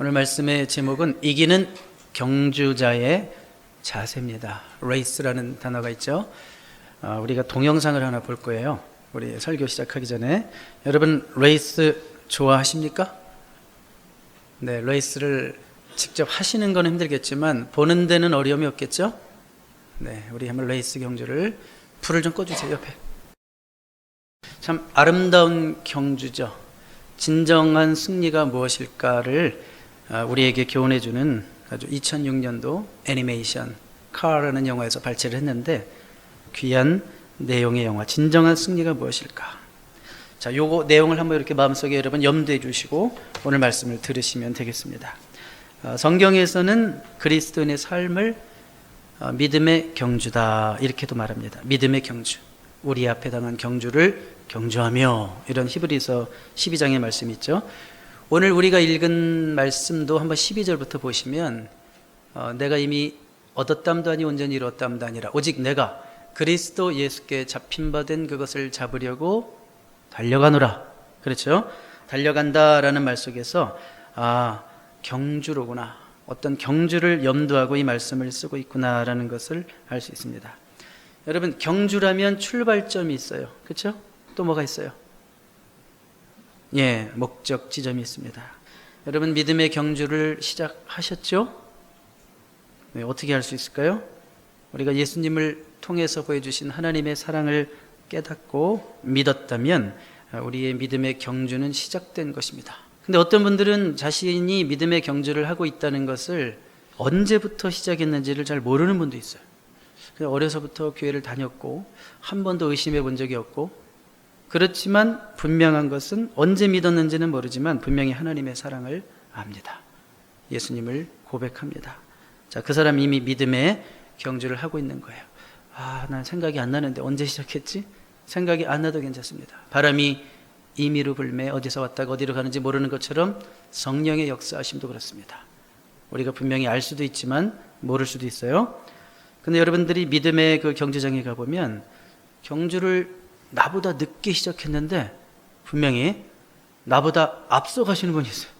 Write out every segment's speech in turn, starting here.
오늘 말씀의 제목은 이기는 경주자의 자세입니다. 레이스라는 단어가 있죠. 아, 우리가 동영상을 하나 볼 거예요. 우리 설교 시작하기 전에 여러분 레이스 좋아하십니까? 네, 레이스를 직접 하시는 건 힘들겠지만 보는 데는 어려움이 없겠죠? 네, 우리 한번 레이스 경주를 불을 좀 꺼주세요 옆에. 참 아름다운 경주죠. 진정한 승리가 무엇일까를 아, 우리에게 교훈해 주는 아주 2006년도 애니메이션 카라는 영화에서 발췌를 했는데 귀한 내용의 영화 진정한 승리가 무엇일까? 자, 요거 내용을 한번 이렇게 마음속에 여러분 염두해 주시고 오늘 말씀을 들으시면 되겠습니다. 아, 성경에서는 그리스도인의 삶을 아, 믿음의 경주다 이렇게도 말합니다. 믿음의 경주. 우리 앞에 당한 경주를 경주하며 이런 히브리서 12장의 말씀이 있죠. 오늘 우리가 읽은 말씀도 한번 12절부터 보시면 어, 내가 이미 얻었담도 아니 온전히 이뤘담도 아니라 오직 내가 그리스도 예수께 잡힌 바 된 그것을 잡으려고 달려가노라. 그렇죠? 달려간다라는 말 속에서 아 경주로구나. 어떤 경주를 염두하고 이 말씀을 쓰고 있구나라는 것을 알 수 있습니다. 여러분 경주라면 출발점이 있어요. 그렇죠? 또 뭐가 있어요? 예, 목적 지점이 있습니다. 여러분 믿음의 경주를 시작하셨죠? 네, 어떻게 할 수 있을까요? 우리가 예수님을 통해서 보여주신 하나님의 사랑을 깨닫고 믿었다면 우리의 믿음의 경주는 시작된 것입니다. 근데 어떤 분들은 자신이 믿음의 경주를 하고 있다는 것을 언제부터 시작했는지를 잘 모르는 분도 있어요. 어려서부터 교회를 다녔고 한 번도 의심해 본 적이 없고 그렇지만 분명한 것은 언제 믿었는지는 모르지만 분명히 하나님의 사랑을 압니다. 예수님을 고백합니다. 자, 그 사람 이미 믿음의 경주를 하고 있는 거예요. 아, 난 생각이 안 나는데 언제 시작했지? 생각이 안 나도 괜찮습니다. 바람이 임의로 불매 어디서 왔다가 어디로 가는지 모르는 것처럼 성령의 역사하심도 그렇습니다. 우리가 분명히 알 수도 있지만 모를 수도 있어요. 근데 여러분들이 믿음의 그 경주장에 가보면 경주를 나보다 늦게 시작했는데 분명히 나보다 앞서 가시는 분이 있어요.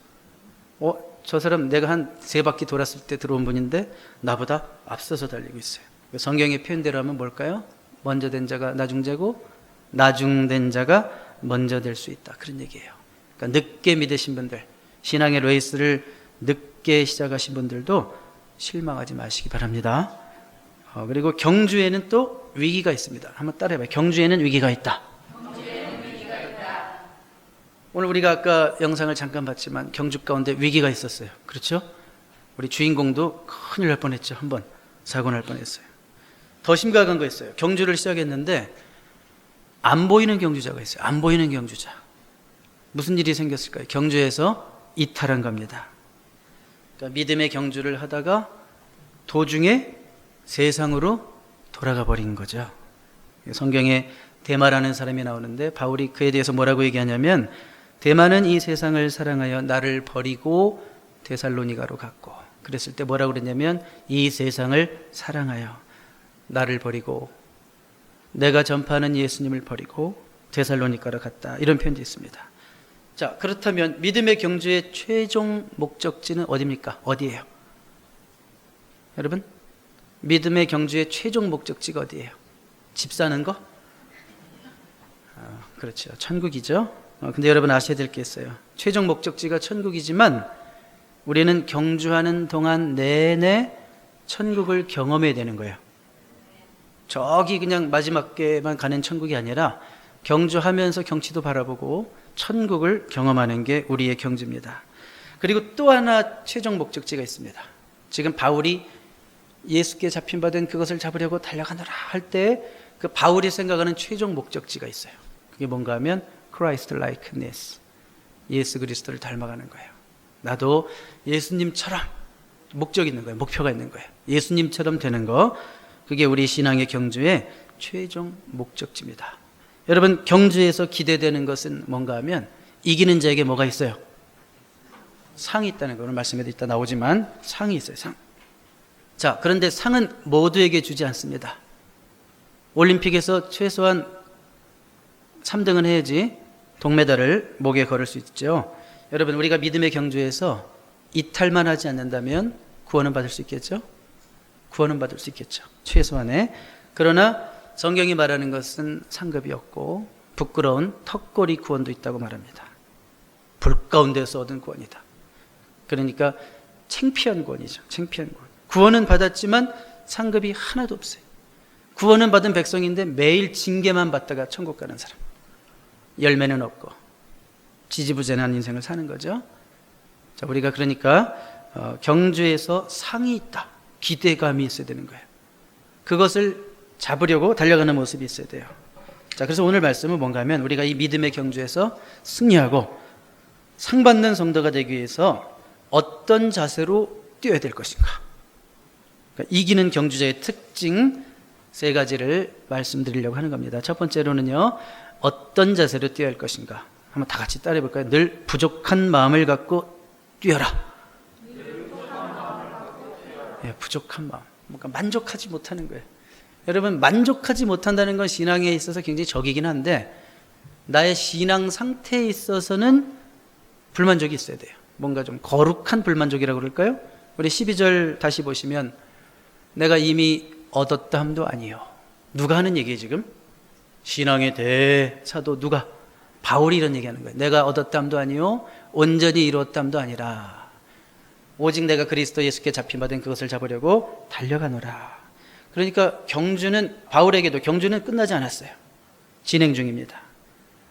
어, 저 사람 내가 한 세 바퀴 돌았을 때 들어온 분인데 나보다 앞서서 달리고 있어요. 성경의 표현대로 하면 뭘까요? 먼저 된 자가 나중자고 나중된 자가 먼저 될 수 있다. 그런 얘기예요. 그러니까 늦게 믿으신 분들, 신앙의 레이스를 늦게 시작하신 분들도 실망하지 마시기 바랍니다. 어, 그리고 경주에는 또 위기가 있습니다. 한번 따라해봐요. 경주에는 위기가 있다. 오늘 우리가 아까 영상을 잠깐 봤지만 경주 가운데 위기가 있었어요. 그렇죠? 우리 주인공도 큰일 날 뻔했죠. 한번 사고 날 뻔했어요. 더 심각한 거 있어요. 경주를 시작했는데 안 보이는 경주자가 있어요. 안 보이는 경주자. 무슨 일이 생겼을까요? 경주에서 이탈한 겁니다. 그러니까 믿음의 경주를 하다가 도중에 세상으로 돌아가 버린 거죠. 성경에 대마라는 사람이 나오는데 바울이 그에 대해서 뭐라고 얘기하냐면 대마는 이 세상을 사랑하여 나를 버리고 데살로니가로 갔고 그랬을 때 뭐라고 그랬냐면 이 세상을 사랑하여 나를 버리고 내가 전파하는 예수님을 버리고 데살로니가로 갔다 이런 표현도 있습니다. 자 그렇다면 믿음의 경주의 최종 목적지는 어디입니까? 어디예요? 여러분 믿음의 경주의 최종 목적지가 어디예요? 집 사는 거? 아, 그렇죠. 천국이죠. 어, 근데 여러분 아셔야 될 게 있어요. 최종 목적지가 천국이지만 우리는 경주하는 동안 내내 천국을 경험해야 되는 거예요. 저기 그냥 마지막에만 가는 천국이 아니라 경주하면서 경치도 바라보고 천국을 경험하는 게 우리의 경주입니다. 그리고 또 하나 최종 목적지가 있습니다. 지금 바울이 예수께 잡힌 바 된 그것을 잡으려고 달려가느라 할 때 그 바울이 생각하는 최종 목적지가 있어요. 그게 뭔가 하면 Christ likeness. 예수 그리스도를 닮아가는 거예요. 나도 예수님처럼 목적이 있는 거예요. 목표가 있는 거예요. 예수님처럼 되는 거. 그게 우리 신앙의 경주의 최종 목적지입니다. 여러분, 경주에서 기대되는 것은 뭔가 하면 이기는 자에게 뭐가 있어요? 상이 있다는 거. 오늘 말씀에도 있다 나오지만 상이 있어요. 상. 자, 그런데 상은 모두에게 주지 않습니다. 올림픽에서 최소한 3등은 해야지 동메달을 목에 걸을 수 있죠. 여러분, 우리가 믿음의 경주에서 이탈만 하지 않는다면 구원은 받을 수 있겠죠? 구원은 받을 수 있겠죠. 최소한의. 그러나 성경이 말하는 것은 상급이 없고 부끄러운 턱걸이 구원도 있다고 말합니다. 불 가운데서 얻은 구원이다. 그러니까 창피한 구원이죠. 창피한 구원. 구원은 받았지만 상급이 하나도 없어요. 구원은 받은 백성인데 매일 징계만 받다가 천국 가는 사람. 열매는 없고 지지부진한 인생을 사는 거죠. 자, 우리가 그러니까 어, 경주에서 상이 있다. 기대감이 있어야 되는 거예요. 그것을 잡으려고 달려가는 모습이 있어야 돼요. 자, 그래서 오늘 말씀은 뭔가 하면 우리가 이 믿음의 경주에서 승리하고 상 받는 성도가 되기 위해서 어떤 자세로 뛰어야 될 것인가? 그러니까 이기는 경주자의 특징 세 가지를 말씀드리려고 하는 겁니다. 첫 번째로는요, 어떤 자세로 뛰어야 할 것인가? 한번 다 같이 따라해 볼까요? 늘 부족한 마음을 갖고 뛰어라. 예, 부족한 마음. 뭔가 만족하지 못하는 거예요. 여러분, 만족하지 못한다는 건 신앙에 있어서 굉장히 적이긴 한데, 나의 신앙 상태에 있어서는 불만족이 있어야 돼요. 뭔가 좀 거룩한 불만족이라고 그럴까요? 우리 12절 다시 보시면, 내가 이미 얻었다 함도 아니요. 누가 하는 얘기예요, 지금? 신앙의 대사도 누가? 바울이 이런 얘기하는 거예요. 내가 얻었다 함도 아니요. 온전히 이루었다 함도 아니라. 오직 내가 그리스도 예수께 잡힌받은 그것을 잡으려고 달려가노라. 그러니까 경주는 바울에게도 경주는 끝나지 않았어요. 진행 중입니다.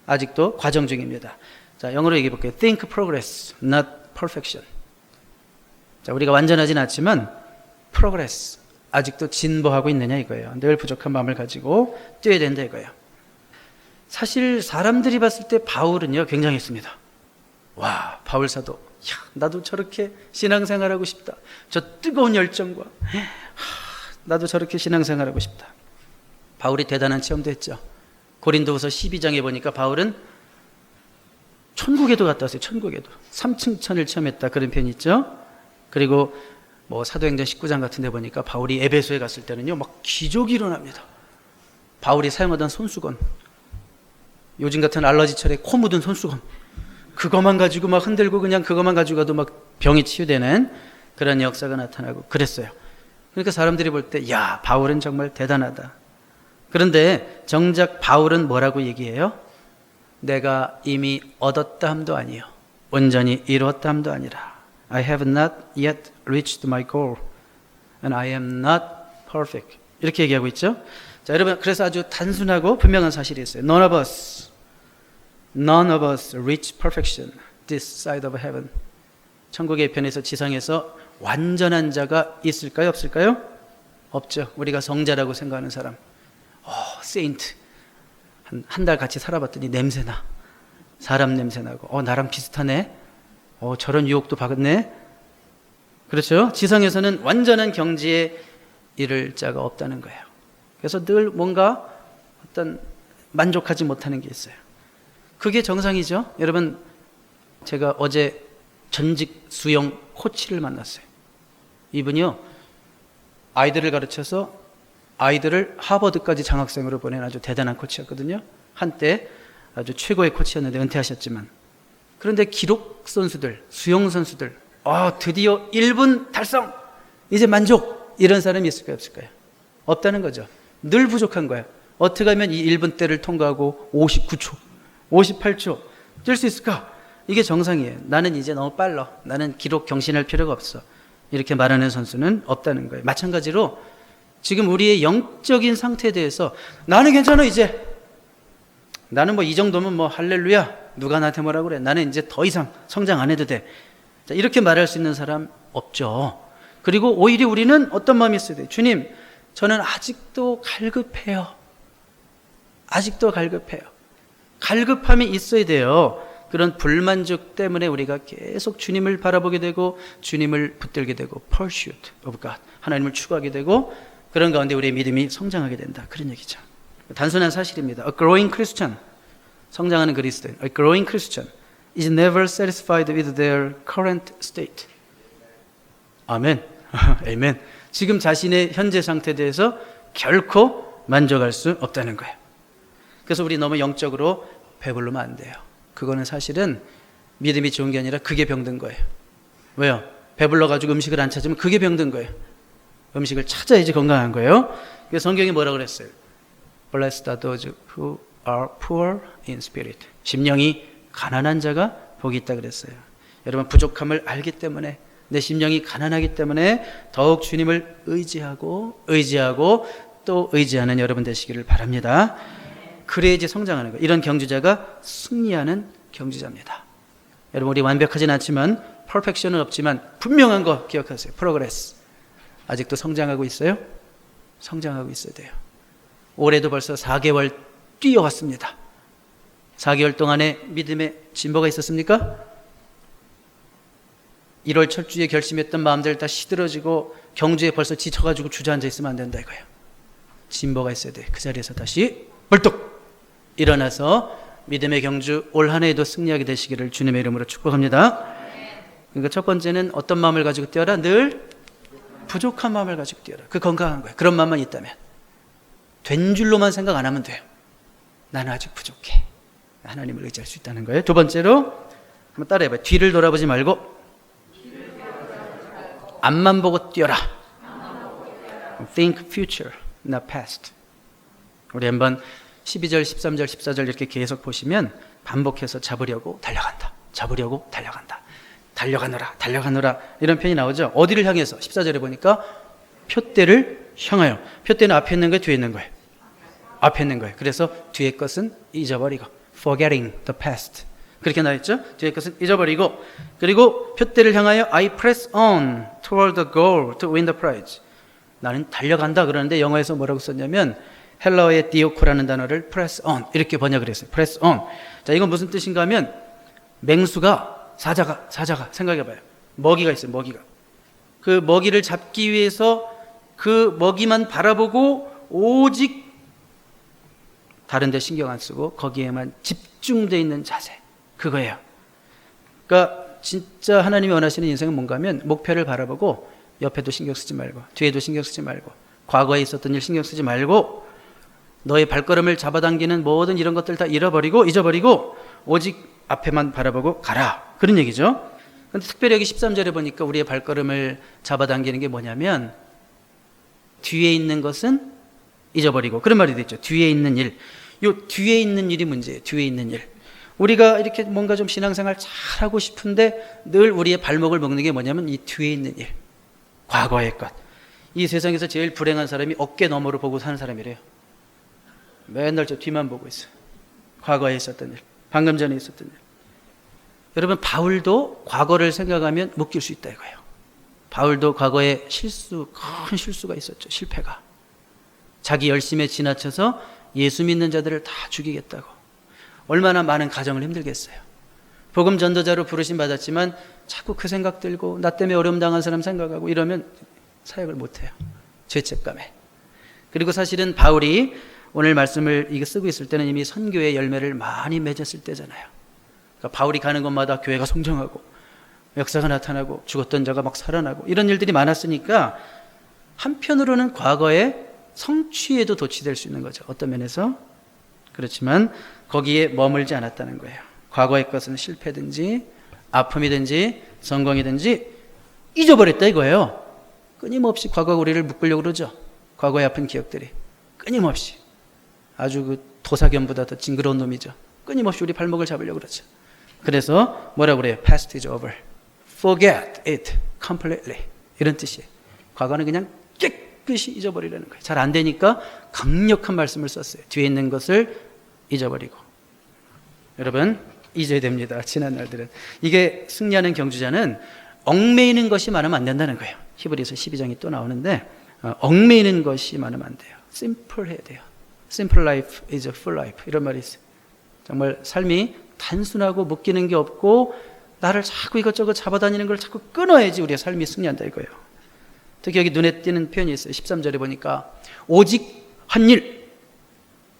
아직도 과정 중입니다. 자, 영어로 얘기해 볼게요. Think progress, not perfection. 자, 우리가 완전하진 않지만 progress. 아직도 진보하고 있느냐 이거예요. 늘 부족한 마음을 가지고 뛰어야 된다 이거예요. 사실 사람들이 봤을 때 바울은요 굉장했습니다. 와, 바울 사도. 야, 나도 저렇게 신앙생활하고 싶다. 저 뜨거운 열정과 하, 나도 저렇게 신앙생활하고 싶다. 바울이 대단한 체험도 했죠. 고린도후서 12장에 보니까 바울은 천국에도 갔다 왔어요. 천국에도. 3층 천을 체험했다. 그런 편이 있죠. 그리고 뭐 사도행전 19장 같은 데 보니까 바울이 에베소에 갔을 때는요. 막 기적이 일어납니다. 바울이 사용하던 손수건. 요즘 같은 알러지철에 코 묻은 손수건. 그것만 가지고 막 흔들고 그냥 그것만 가지고 가도 막 병이 치유되는 그런 역사가 나타나고 그랬어요. 그러니까 사람들이 볼 때, 야, 바울은 정말 대단하다. 그런데 정작 바울은 뭐라고 얘기해요? 내가 이미 얻었다 함도 아니요. 온전히 이루었다 함도 아니라. I have not yet reached my goal. And I am not perfect. 이렇게 얘기하고 있죠. 자, 여러분, 그래서 아주 단순하고 분명한 사실이 있어요. None of us, none of us reach perfection this side of heaven. 천국의 편에서 지상에서 완전한 자가 있을까요? 없을까요? 없죠. 우리가 성자라고 생각하는 사람. 어, 세인트. 한, 한 달 같이 살아봤더니 냄새나. 사람 냄새나고, 어, 나랑 비슷하네. 어, 저런 유혹도 받았네. 그렇죠? 지상에서는 완전한 경지에 이를 자가 없다는 거예요. 그래서 늘 뭔가 어떤 만족하지 못하는 게 있어요. 그게 정상이죠. 여러분, 제가 어제 전직 수영 코치를 만났어요. 이분이요, 아이들을 가르쳐서 아이들을 하버드까지 장학생으로 보낸 아주 대단한 코치였거든요. 한때 아주 최고의 코치였는데 은퇴하셨지만. 그런데 기록 선수들, 수영 선수들, 아, 드디어 1분 달성! 이제 만족! 이런 사람이 있을까요? 없을까요? 없다는 거죠. 늘 부족한 거예요. 어떻게 하면 이 1분 대를 통과하고 59초, 58초 뛸 수 있을까? 이게 정상이에요. 나는 이제 너무 빨라. 나는 기록 경신할 필요가 없어. 이렇게 말하는 선수는 없다는 거예요. 마찬가지로 지금 우리의 영적인 상태에 대해서 나는 괜찮아 이제 나는 뭐 이 정도면 뭐 할렐루야 누가 나한테 뭐라 그래? 나는 이제 더 이상 성장 안 해도 돼. 자, 이렇게 말할 수 있는 사람 없죠. 그리고 오히려 우리는 어떤 마음이 있어야 돼? 주님 저는 아직도 갈급해요. 아직도 갈급해요. 갈급함이 있어야 돼요. 그런 불만족 때문에 우리가 계속 주님을 바라보게 되고 주님을 붙들게 되고 pursuit of God 하나님을 추구하게 되고 그런 가운데 우리의 믿음이 성장하게 된다. 그런 얘기죠. 단순한 사실입니다. A growing Christian 성장하는 그리스도인 A growing Christian is never satisfied with their current state 아멘 아멘 지금 자신의 현재 상태에 대해서 결코 만족할 수 없다는 거예요 그래서 우리 너무 영적으로 배불르면 안 돼요 그거는 사실은 믿음이 좋은 게 아니라 그게 병든 거예요. 왜요? 배불러 가지고 음식을 안 찾으면 그게 병든 거예요. 음식을 찾아야지 건강한 거예요. 그래서 성경이 뭐라 그랬어요? Blessed are those who are poor in spirit. 심령이 가난한 자가 복이 있다 그랬어요. 여러분 부족함을 알기 때문에 내 심령이 가난하기 때문에 더욱 주님을 의지하고 의지하고 또 의지하는 여러분 되시기를 바랍니다. 그래야지 성장하는 거예요. 이런 경주자가 승리하는 경주자입니다. 여러분 우리 완벽하진 않지만 퍼펙션은 없지만 분명한 거 기억하세요. 프로그레스. 아직도 성장하고 있어요? 성장하고 있어야 돼요. 올해도 벌써 4개월 뛰어왔습니다. 4개월 동안에 믿음의 진보가 있었습니까? 1월 철주에 결심했던 마음들 다 시들어지고 경주에 벌써 지쳐가지고 주저앉아 있으면 안 된다 이거예요. 진보가 있어야 돼. 그 자리에서 다시 벌떡 일어나서 믿음의 경주 올 한 해에도 승리하게 되시기를 주님의 이름으로 축복합니다. 그러니까 첫 번째는 어떤 마음을 가지고 뛰어라? 늘 부족한 마음을 가지고 뛰어라. 그 건강한 거예요. 그런 마음만 있다면 된 줄로만 생각 안 하면 돼요. 나는 아직 부족해. 하나님을 의지할 수 있다는 거예요. 두 번째로 한번 따라해봐요. 뒤를 돌아보지 말고 앞만 보고 뛰어라. Think future, not past. 우리 한번 12절, 13절, 14절 이렇게 계속 보시면 반복해서 잡으려고 달려간다. 잡으려고 달려간다. 달려가느라, 달려가느라 이런 표현이 나오죠. 어디를 향해서? 14절에 보니까 표대를 향하여. 표대는 앞에 있는 거예요, 뒤에 있는 거예요. 앞에 있는 거예요. 그래서 뒤에 것은 잊어버리고 forgetting the past. 그렇게 나왔죠? 뒤에 것은 잊어버리고 그리고 표대를 향하여 I press on toward the goal to win the prize. 나는 달려간다 그러는데 영어에서 뭐라고 썼냐면 헬라어의 디오코라는 단어를 press on 이렇게 번역을 했어요. press on. 자, 이건 무슨 뜻인가 하면 맹수가 사자가 사자가 생각해 봐요. 먹이가 있어요. 먹이가. 그 먹이를 잡기 위해서 그 먹이만 바라보고 오직 다른 데 신경 안 쓰고 거기에만 집중돼 있는 자세. 그거예요. 그러니까 진짜 하나님이 원하시는 인생은 뭔가 하면 목표를 바라보고 옆에도 신경 쓰지 말고 뒤에도 신경 쓰지 말고 과거에 있었던 일 신경 쓰지 말고 너의 발걸음을 잡아당기는 모든 이런 것들 다 잃어버리고 잊어버리고 오직 앞에만 바라보고 가라. 그런 얘기죠. 근데 특별히 여기 13절에 보니까 우리의 발걸음을 잡아당기는 게 뭐냐면 뒤에 있는 것은 잊어버리고 그런 말이 됐죠. 뒤에 있는 일. 요 뒤에 있는 일이 문제예요. 뒤에 있는 일. 우리가 이렇게 뭔가 좀 신앙생활 잘하고 싶은데 늘 우리의 발목을 먹는 게 뭐냐면 이 뒤에 있는 일. 과거의 것. 이 세상에서 제일 불행한 사람이 어깨 너머로 보고 사는 사람이래요. 맨날 저 뒤만 보고 있어요. 과거에 있었던 일. 방금 전에 있었던 일. 여러분, 바울도 과거를 생각하면 묶일 수 있다 이거예요. 바울도 과거에 실수, 큰 실수가 있었죠. 실패가. 자기 열심에 지나쳐서 예수 믿는 자들을 다 죽이겠다고. 얼마나 많은 가정을 힘들겠어요. 복음 전도자로 부르심 받았지만 자꾸 그 생각 들고 나 때문에 어려움 당한 사람 생각하고 이러면 사역을 못 해요. 죄책감에. 그리고 사실은 바울이 오늘 말씀을 이거 쓰고 있을 때는 이미 선교의 열매를 많이 맺었을 때잖아요. 그러니까 바울이 가는 곳마다 교회가 성장하고 역사가 나타나고 죽었던 자가 막 살아나고 이런 일들이 많았으니까 한편으로는 과거에 성취에도 도취될 수 있는 거죠. 어떤 면에서 그렇지만 거기에 머물지 않았다는 거예요. 과거의 것은 실패든지 아픔이든지 성공이든지 잊어버렸다 이거예요. 끊임없이 과거 우리를 묶으려고 그러죠. 과거의 아픈 기억들이 끊임없이 아주 그 도사견보다 더 징그러운 놈이죠. 끊임없이 우리 발목을 잡으려고 그러죠. 그래서 뭐라고 그래요? Past is over. Forget it completely. 이런 뜻이에요. 과거는 그냥 깨끗이 잊어버리려는 거예요. 잘 안 되니까 강력한 말씀을 썼어요. 뒤에 있는 것을 잊어버리고. 여러분, 잊어야 됩니다. 지난 날들은. 이게 승리하는 경주자는 얽매이는 것이 많으면 안 된다는 거예요. 히브리서 12장이 또 나오는데, 어, 얽매이는 것이 많으면 안 돼요. 심플 해야 돼요. Simple life is a full life. 이런 말이 있어요. 정말 삶이 단순하고 묶이는 게 없고, 나를 자꾸 이것저것 잡아다니는 걸 자꾸 끊어야지 우리의 삶이 승리한다 이거예요. 특히 여기 눈에 띄는 표현이 있어요. 13절에 보니까, 오직 한 일,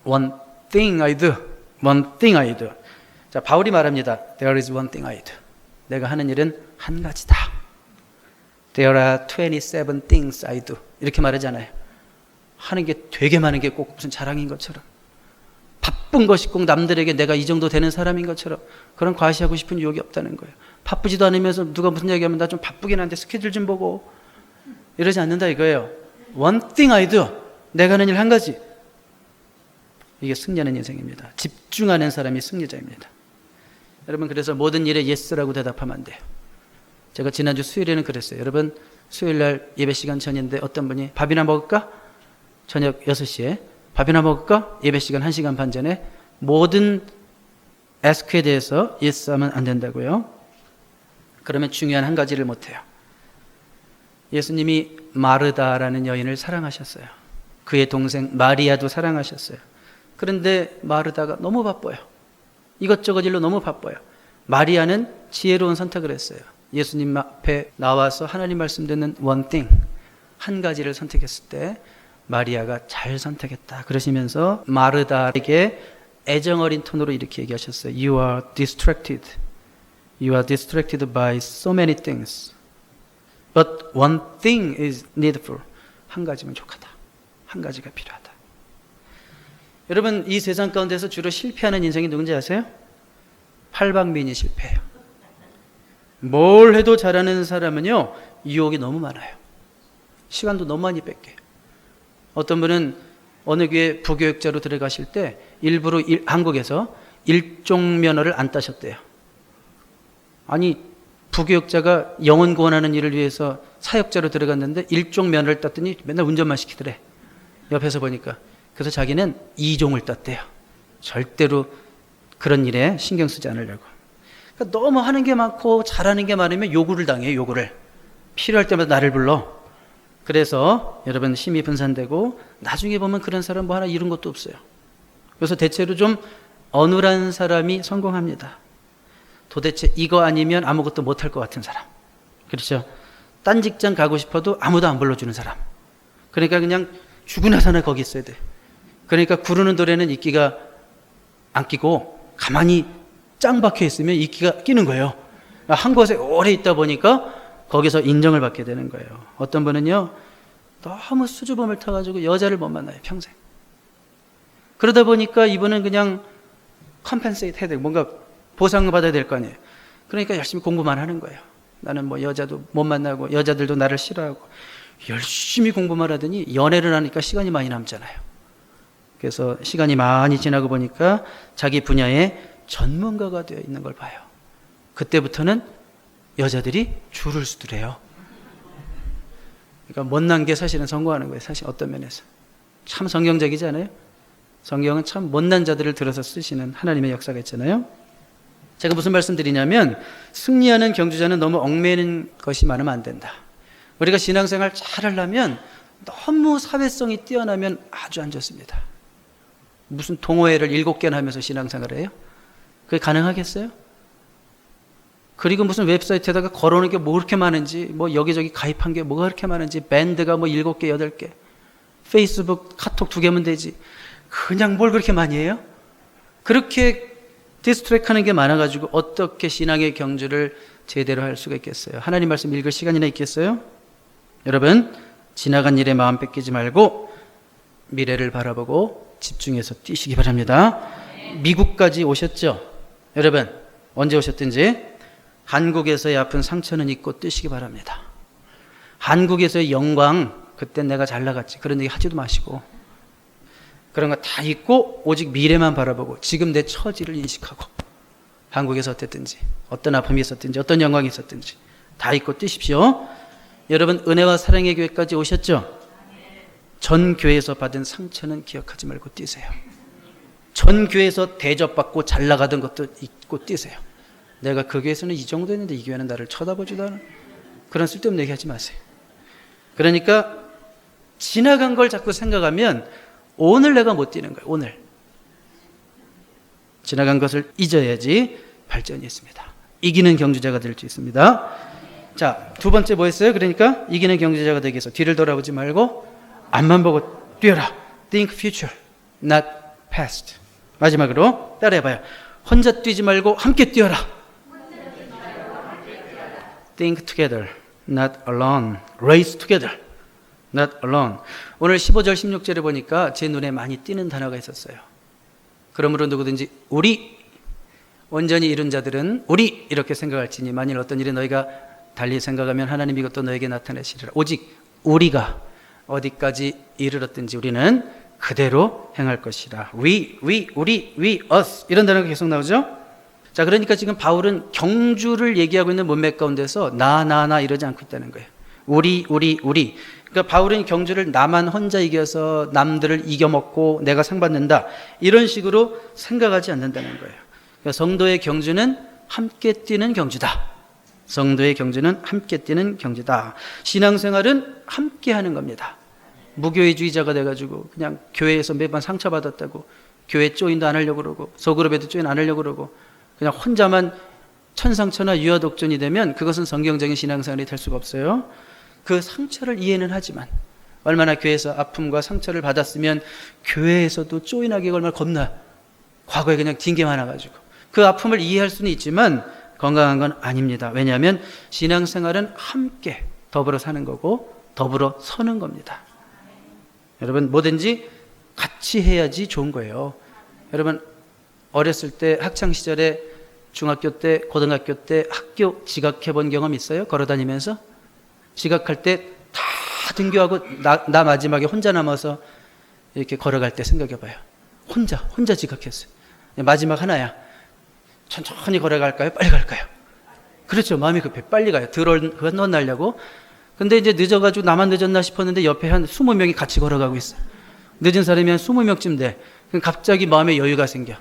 one thing I do. One thing I do. 자, 바울이 말합니다. There is one thing I do. 내가 하는 일은 한 가지다. There are 27 things I do. 이렇게 말하잖아요. 하는 게 되게 많은 게 꼭 무슨 자랑인 것처럼. 바쁜 것이 꼭 남들에게 내가 이 정도 되는 사람인 것처럼 그런 과시하고 싶은 유혹이 없다는 거예요. 바쁘지도 않으면서 누가 무슨 얘기하면 나 좀 바쁘긴 한데 스케줄 좀 보고 이러지 않는다 이거예요. One thing I do. 내가 하는 일 한 가지. 이게 승리하는 인생입니다. 집중하는 사람이 승리자입니다. 여러분 그래서 모든 일에 예스라고 대답하면 안 돼요. 제가 지난주 수요일에는 그랬어요. 여러분 수요일 날 예배 시간 전인데 어떤 분이 밥이나 먹을까? 저녁 6시에 밥이나 먹을까? 예배 시간 1시간 반 전에 모든 에스크에 대해서 예스 하면 안 된다고요. 그러면 중요한 한 가지를 못 해요. 예수님이 마르다라는 여인을 사랑하셨어요. 그의 동생 마리아도 사랑하셨어요. 그런데 마르다가 너무 바빠요. 이것저것 일로 너무 바빠요. 마리아는 지혜로운 선택을 했어요. 예수님 앞에 나와서 하나님 말씀 듣는 thing 한 가지를 선택했을 때 마리아가 잘 선택했다. 그러시면서 마르다에게 애정 어린 톤으로 이렇게 얘기하셨어요. You are distracted. You are distracted by so many things. But one thing is needful. 한 가지면 족하다. 한 가지가 필요하다. 여러분 이 세상 가운데서 주로 실패하는 인생이 누군지 아세요? 팔방민이 실패해요. 뭘 해도 잘하는 사람은요 유혹이 너무 많아요. 시간도 너무 많이 뺏겨요. 어떤 분은 어느 교회 부교육자로 들어가실 때 일부러 일, 한국에서 일종 면허를 안 따셨대요. 아니 부교육자가 영혼 구원하는 일을 위해서 사역자로 들어갔는데 일종 면허를 땄더니 맨날 운전만 시키더래. 옆에서 보니까 그래서 자기는 이종을 땄대요. 절대로 그런 일에 신경 쓰지 않으려고. 그러니까 너무 하는 게 많고 잘하는 게 많으면 요구를 당해요. 요구를 필요할 때마다 나를 불러. 그래서 여러분 힘이 분산되고 나중에 보면 그런 사람 뭐 하나 이룬 것도 없어요. 그래서 대체로 좀 어눌한 사람이 성공합니다. 도대체 이거 아니면 아무것도 못할 것 같은 사람. 그렇죠? 딴 직장 가고 싶어도 아무도 안 불러주는 사람. 그러니까 그냥 죽으나 사나 거기 있어야 돼. 그러니까 구르는 돌에는 이끼가 안 끼고 가만히 짱 박혀 있으면 이끼가 끼는 거예요. 한 곳에 오래 있다 보니까 거기서 인정을 받게 되는 거예요. 어떤 분은요, 너무 수줍음을 타가지고 여자를 못 만나요, 평생. 그러다 보니까 이분은 그냥 컴펜세이트 해야 돼. 뭔가 보상을 받아야 될 거 아니에요. 그러니까 열심히 공부만 하는 거예요. 나는 뭐 여자도 못 만나고 여자들도 나를 싫어하고 열심히 공부만 하더니 연애를 하니까 시간이 많이 남잖아요. 그래서 시간이 많이 지나고 보니까 자기 분야의 전문가가 되어 있는 걸 봐요. 그때부터는 여자들이 줄을 서더래요. 그러니까 못난 게 사실은 성공하는 거예요. 사실 어떤 면에서. 참 성경적이지 않아요? 성경은 참 못난 자들을 들어서 쓰시는 하나님의 역사가 있잖아요. 제가 무슨 말씀 드리냐면 승리하는 경주자는 너무 얽매이는 것이 많으면 안 된다. 우리가 신앙생활 잘 하려면 너무 사회성이 뛰어나면 아주 안 좋습니다. 무슨 동호회를 일곱 개나 하면서 신앙생활을 해요? 그게 가능하겠어요? 그리고 무슨 웹사이트에다가 걸어놓은 게뭐 그렇게 많은지, 뭐 여기저기 가입한 게 뭐가 그렇게 많은지, 밴드가 뭐 일곱 개, 여덟 개, 페이스북, 카톡 두 개면 되지. 그냥 뭘 그렇게 많이 해요? 그렇게 디스트랙 하는 게 많아가지고 어떻게 신앙의 경주를 제대로 할 수가 있겠어요? 하나님 말씀 읽을 시간이나 있겠어요? 여러분, 지나간 일에 마음 뺏기지 말고 미래를 바라보고 집중해서 뛰시기 바랍니다. 미국까지 오셨죠? 여러분, 언제 오셨든지 한국에서의 아픈 상처는 잊고 뛰시기 바랍니다. 한국에서의 영광, 그때 내가 잘 나갔지. 그런 얘기 하지도 마시고. 그런 거 다 잊고 오직 미래만 바라보고 지금 내 처지를 인식하고 한국에서 어땠든지 어떤 아픔이 있었든지 어떤 영광이 있었든지 다 잊고 뛰십시오. 여러분 은혜와 사랑의 교회까지 오셨죠? 전 교회에서 받은 상처는 기억하지 말고 뛰세요. 전 교회에서 대접받고 잘 나가던 것도 잊고 뛰세요. 내가 그 교회에서는 이 정도 했는데 이 교회는 나를 쳐다보지도 않아. 그런 쓸데없는 얘기 하지 마세요. 그러니까 지나간 걸 자꾸 생각하면 오늘 내가 못 뛰는 거예요. 오늘. 지나간 것을 잊어야지 발전이 있습니다. 이기는 경주자가 될 수 있습니다. 자, 두 번째 뭐 했어요? 그러니까 이기는 경주자가 되기 위해서 뒤를 돌아보지 말고 앞만 보고 뛰어라. Think future, not past. 마지막으로 따라해봐요. 혼자 뛰지 말고 함께 뛰어라. Think together, not alone. Race together, not alone. 오늘 15절, 16절에 보니까 제 눈에 많이 띄는 단어가 있었어요. 그러므로 누구든지 우리 온전히 이룬 자들은 우리 이렇게 생각할지니 만일 어떤 일이 너희가 달리 생각하면 하나님이 이것도 너에게 나타내시리라. 오직 우리가 어디까지 이르렀든지 우리는 그대로 행할 것이라. We, we, 우리, we, us 이런 단어가 계속 나오죠. 자, 그러니까 지금 바울은 경주를 얘기하고 있는 문맥 가운데서 나, 나, 나 이러지 않고 있다는 거예요. 우리, 우리, 우리. 그러니까 바울은 경주를 나만 혼자 이겨서 남들을 이겨먹고 내가 상 받는다. 이런 식으로 생각하지 않는다는 거예요. 그러니까 성도의 경주는 함께 뛰는 경주다. 성도의 경주는 함께 뛰는 경주다. 신앙생활은 함께 하는 겁니다. 무교회주의자가 돼가지고 그냥 교회에서 매번 상처받았다고 교회 조인도 안 하려고 그러고 소그룹에도 조인 안 하려고 그러고 그냥 혼자만 천상천하 유아독존이 되면 그것은 성경적인 신앙생활이 될 수가 없어요. 그 상처를 이해는 하지만 얼마나 교회에서 아픔과 상처를 받았으면 교회에서도 쪼인하기가 얼마나 겁나 과거에 그냥 딘게 많아가지고 그 아픔을 이해할 수는 있지만 건강한 건 아닙니다. 왜냐하면 신앙생활은 함께 더불어 사는 거고 더불어 서는 겁니다. 여러분 뭐든지 같이 해야지 좋은 거예요. 여러분 어렸을 때 학창 시절에 중학교 때 고등학교 때 학교 지각해 본 경험 있어요? 걸어 다니면서 지각할 때 다 등교하고 나, 나 마지막에 혼자 남아서 이렇게 걸어갈 때 생각해 봐요. 혼자 혼자 지각했어요. 마지막 하나야. 천천히 걸어갈까요? 빨리 갈까요? 그렇죠. 마음이 급해. 빨리 가요. 들어 건너려고. 근데 이제 늦어가지고 나만 늦었나 싶었는데 옆에 한 20명이 같이 걸어가고 있어요. 늦은 사람이 한 20명쯤 돼. 그럼 갑자기 마음에 여유가 생겨.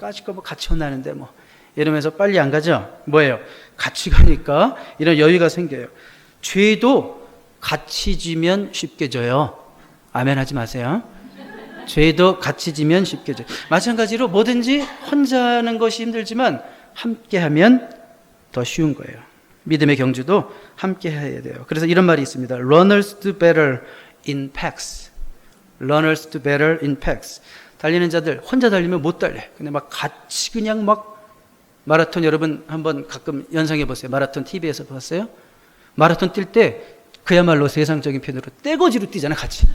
까짓 거뭐 같이 혼나는데 뭐. 이러면서 빨리 안 가죠? 뭐예요? 같이 가니까 이런 여유가 생겨요. 죄도 같이 지면 쉽게 져요. 아멘 하지 마세요. 죄도 같이 지면 쉽게 져요. 마찬가지로 뭐든지 혼자 하는 것이 힘들지만 함께 하면 더 쉬운 거예요. 믿음의 경주도 함께 해야 돼요. 그래서 이런 말이 있습니다. Runners do better in packs. Runners do better in packs. 달리는 자들 혼자 달리면 못 달려. 근데 막 같이 그냥 막 마라톤 여러분 한번 가끔 연상해 보세요. 마라톤 TV에서 봤어요? 마라톤 뛸 때 그야말로 세상적인 표현으로 떼거지로 뛰잖아, 같이.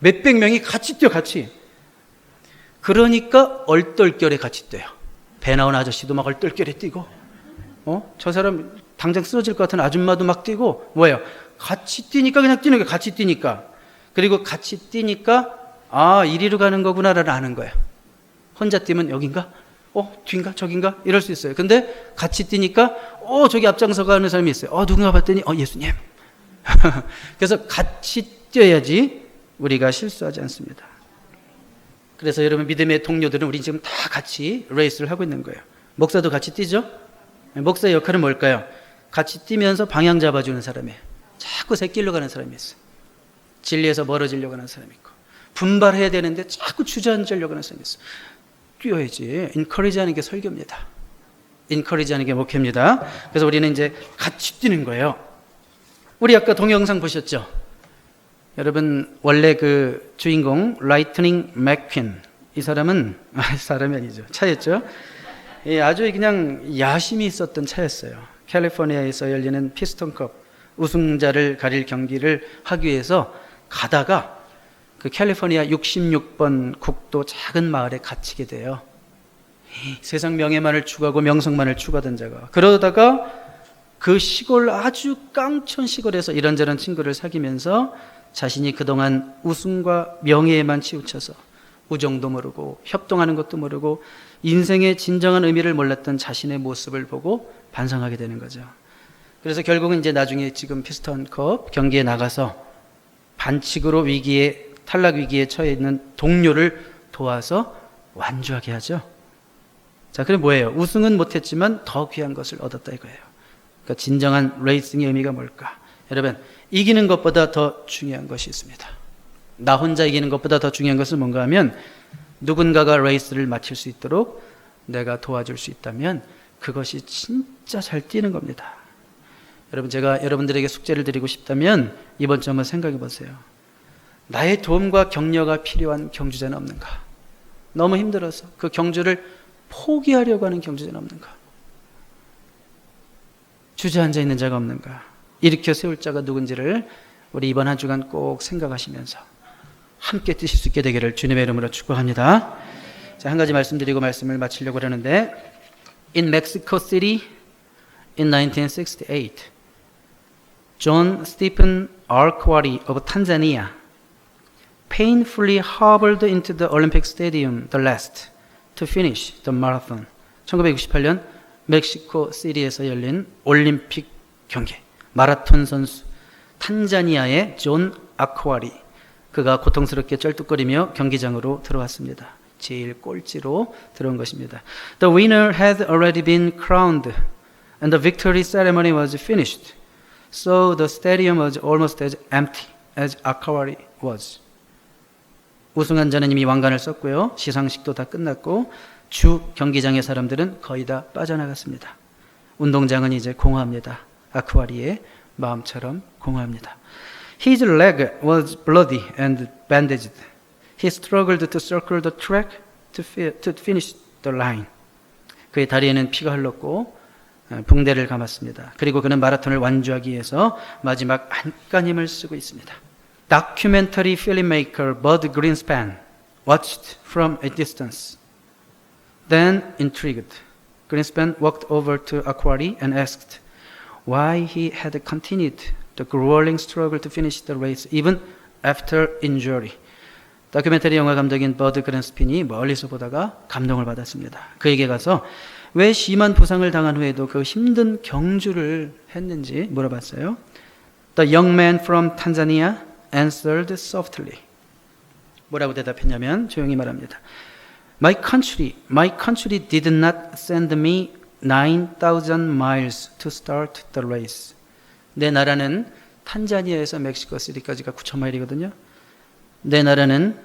몇백 명이 같이 뛰어, 같이. 그러니까 얼떨결에 같이 뛰어요. 배 나온 아저씨도 막 얼떨결에 뛰고, 어? 저 사람 당장 쓰러질 것 같은 아줌마도 막 뛰고, 뭐예요? 같이 뛰니까 그냥 뛰는 거예요. 같이 뛰니까. 그리고 같이 뛰니까, 아, 이리로 가는 거구나를 아는 거예요. 혼자 뛰면 여긴가? 어, 뒤인가? 저긴가? 이럴 수 있어요. 근데 같이 뛰니까, 어, 저기 앞장서 가는 사람이 있어요. 어, 누군가 봤더니, 어, 예수님. 그래서 같이 뛰어야지 우리가 실수하지 않습니다. 그래서 여러분 믿음의 동료들은 우리 지금 다 같이 레이스를 하고 있는 거예요. 목사도 같이 뛰죠? 목사의 역할은 뭘까요? 같이 뛰면서 방향 잡아주는 사람이에요. 자꾸 새길로 가는 사람이 있어요. 진리에서 멀어지려고 하는 사람이 있고 분발해야 되는데 자꾸 주저앉으려고 하는 사람이 있어요. 뛰어야지. 인커리지 하는 게 설교입니다. 인커리지 하는 게 목회입니다. 그래서 우리는 이제 같이 뛰는 거예요. 우리 아까 동영상 보셨죠? 여러분 원래 그 주인공 라이트닝 맥퀸 이 사람은 아, 사람이 아니죠 차였죠. 예, 아주 그냥 야심이 있었던 차였어요. 캘리포니아에서 열리는 피스톤컵 우승자를 가릴 경기를 하기 위해서 가다가 그 캘리포니아 66번 국도 작은 마을에 갇히게 돼요. 세상 명예만을 추구하고 명성만을 추구하던 자가 그러다가 그 시골 아주 깡촌 시골에서 이런저런 친구를 사귀면서 자신이 그동안 우승과 명예에만 치우쳐서 우정도 모르고 협동하는 것도 모르고 인생의 진정한 의미를 몰랐던 자신의 모습을 보고 반성하게 되는 거죠. 그래서 결국은 이제 나중에 지금 피스턴컵 경기에 나가서 반칙으로 위기에 탈락 위기에 처해 있는 동료를 도와서 완주하게 하죠. 자, 그럼 뭐예요? 우승은 못했지만 더 귀한 것을 얻었다 이거예요. 그러니까 진정한 레이싱의 의미가 뭘까? 여러분, 이기는 것보다 더 중요한 것이 있습니다. 나 혼자 이기는 것보다 더 중요한 것은 뭔가 하면 누군가가 레이스를 마칠 수 있도록 내가 도와줄 수 있다면 그것이 진짜 잘 뛰는 겁니다. 여러분, 제가 여러분들에게 숙제를 드리고 싶다면 이번 주 한번 생각해 보세요. 나의 도움과 격려가 필요한 경주자는 없는가? 너무 힘들어서 그 경주를 포기하려고 하는 경주자는 없는가? 주저앉아 있는 자가 없는가? 일으켜 세울 자가 누군지를 우리 이번 한 주간 꼭 생각하시면서 함께 뛰실 수 있게 되기를 주님의 이름으로 축복합니다. 자, 한 가지 말씀드리고 말씀을 마치려고 그러는데 In Mexico City in 1968 John Stephen Arkwari of Tanzania painfully hobbled into the Olympic Stadium the last to finish the marathon. 1968년 멕시코 시리에서 열린 올림픽 경기 마라톤 선수 탄자니아의 존 아쿠아리 그가 고통스럽게 쩔뚝거리며 경기장으로 들어왔습니다. 제일 꼴찌로 들어온 것입니다. The winner had already been crowned and the victory ceremony was finished. So the stadium was almost as empty as Akawari was. 우승한 자는 이미 왕관을 썼고요. 시상식도 다 끝났고 주 경기장의 사람들은 거의 다 빠져나갔습니다. 운동장은 이제 공허합니다. 아쿠아리의 마음처럼 공허합니다. His leg was bloody and bandaged. He struggled to circle the track to, fi- to finish the line. 그의 다리에는 피가 흘렀고 어, 붕대를 감았습니다. 그리고 그는 마라톤을 완주하기 위해서 마지막 안간힘을 쓰고 있습니다. Documentary filmmaker Bud Greenspan watched from a distance. Then, intrigued, Greenspan walked over to Aquari and asked why he had continued the grueling struggle to finish the race even after injury. 다큐멘터리 영화 감독인 버드 그랜스핀이 멀리서 보다가 감동을 받았습니다. 그에게 가서 왜 심한 부상을 당한 후에도 그 힘든 경주를 했는지 물어봤어요. The young man from Tanzania answered softly. 뭐라고 대답했냐면 조용히 말합니다. My country, my country did not send me 9,000 miles to start the race. 내 나라는 탄자니아에서 멕시코 시티까지가 9천 마일이거든요. 내 나라는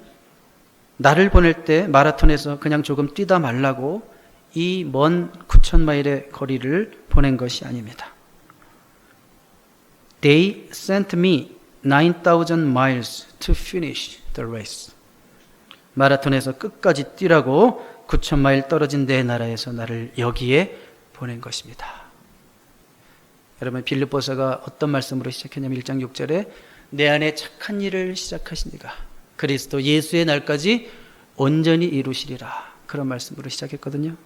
나를 보낼 때 마라톤에서 그냥 조금 뛰다 말라고 이 먼 9천 마일의 거리를 보낸 것이 아닙니다. They sent me 9,000 miles to finish the race. 마라톤에서 끝까지 뛰라고 9천 마일 떨어진 내 나라에서 나를 여기에 보낸 것입니다. 여러분 빌립보서가 어떤 말씀으로 시작했냐면 1장 6절에 내 안에 착한 일을 시작하시니가 그리스도 예수의 날까지 온전히 이루시리라 그런 말씀으로 시작했거든요.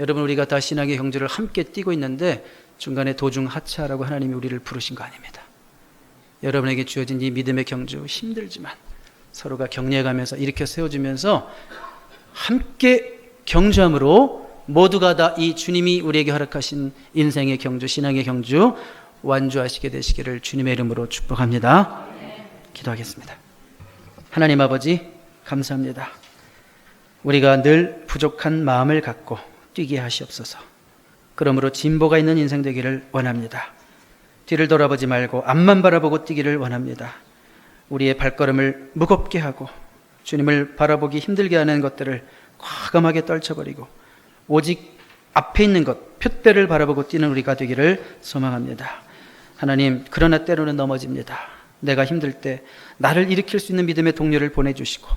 여러분 우리가 다 신앙의 경주를 함께 뛰고 있는데 중간에 도중 하차하라고 하나님이 우리를 부르신 거 아닙니다. 여러분에게 주어진 이 믿음의 경주 힘들지만 서로가 격려해가면서 일으켜 세워주면서 함께 경주함으로 모두가 다 이 주님이 우리에게 허락하신 인생의 경주, 신앙의 경주 완주하시게 되시기를 주님의 이름으로 축복합니다. 기도하겠습니다. 하나님 아버지 감사합니다. 우리가 늘 부족한 마음을 갖고 뛰게 하시옵소서. 그러므로 진보가 있는 인생 되기를 원합니다. 뒤를 돌아보지 말고 앞만 바라보고 뛰기를 원합니다. 우리의 발걸음을 무겁게 하고 주님을 바라보기 힘들게 하는 것들을 과감하게 떨쳐버리고 오직 앞에 있는 것, 표대를 바라보고 뛰는 우리가 되기를 소망합니다. 하나님, 그러나 때로는 넘어집니다. 내가 힘들 때 나를 일으킬 수 있는 믿음의 동료를 보내주시고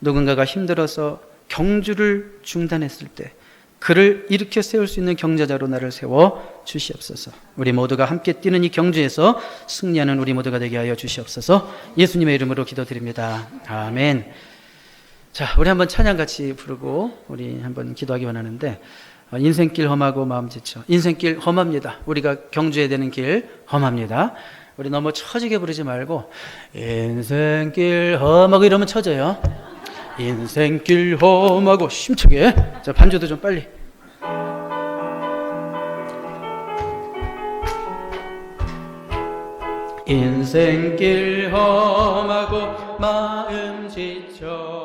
누군가가 힘들어서 경주를 중단했을 때 그를 일으켜 세울 수 있는 경자자로 나를 세워 주시옵소서. 우리 모두가 함께 뛰는 이 경주에서 승리하는 우리 모두가 되게 하여 주시옵소서. 예수님의 이름으로 기도드립니다. 아멘. 자, 우리 한번 찬양 같이 부르고 우리 한번 기도하기 원하는데 어, 인생길 험하고 마음 지쳐. 인생길 험합니다. 우리가 경주해야 되는 길 험합니다. 우리 너무 처지게 부르지 말고 인생길 험하고 이러면 처져요. 인생길 험하고 힘차게. 자, 반주도 좀 빨리. 인생길 험하고 마음 지쳐